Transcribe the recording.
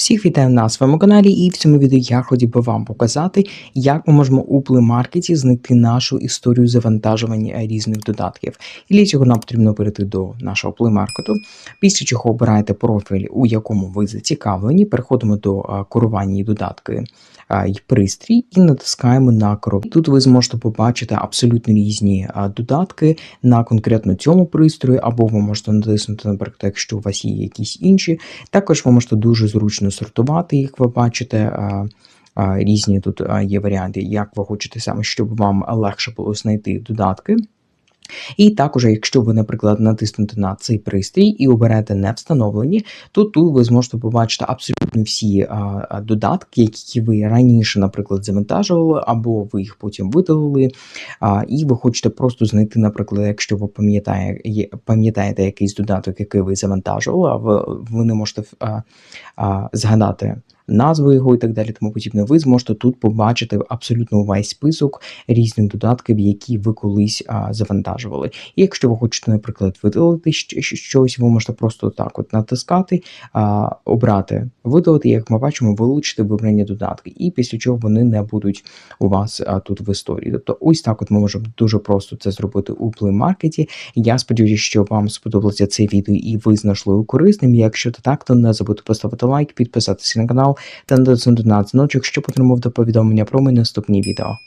Всіх вітаю на своєму каналі, і в цьому відео я хотів би вам показати, як ми можемо у Market знайти нашу історію завантажування різних додатків. І для цього нам потрібно перейти до нашого Market, після чого обираєте профіль, у якому ви зацікавлені, переходимо до керування додатки і пристрій і натискаємо на коробку. Тут ви зможете побачити абсолютно різні додатки на конкретно цьому пристрої, або ви можете натиснути, наприклад, якщо у вас є якісь інші. Також ви можете дуже зручно сортувати їх, ви бачите. а, а, Різні тут є варіанти, як ви хочете саме, щоб вам легше було знайти додатки. І також, якщо ви, наприклад, натиснете на цей пристрій і оберете не встановлені, то тут ви зможете побачити абсолютно всі а, додатки, які ви раніше, наприклад, завантажували, або ви їх потім видалили. А, і ви хочете просто знайти, наприклад, якщо ви пам'ятає, пам'ятаєте якийсь додаток, який ви завантажували, а ви, ви не можете а, а, згадати. Назву його і так далі, тому подібне, ви зможете тут побачити абсолютно увесь список різних додатків, які ви колись а, завантажували. І якщо ви хочете, наприклад, видалити щось, ви можете просто так от натискати, а, обрати видалити, як ми бачимо, вилучити вибрані додатки, і після чого вони не будуть у вас а, тут в історії. Тобто, ось так от ми можемо дуже просто це зробити у Play Market. Я сподіваюся, що вам сподобалося це відео і ви знайшли його корисним. Якщо це так, то не забудьте поставити лайк, підписатися на канал та натиснути на дзвіночок, щоб до повідомлення про мої наступні відео.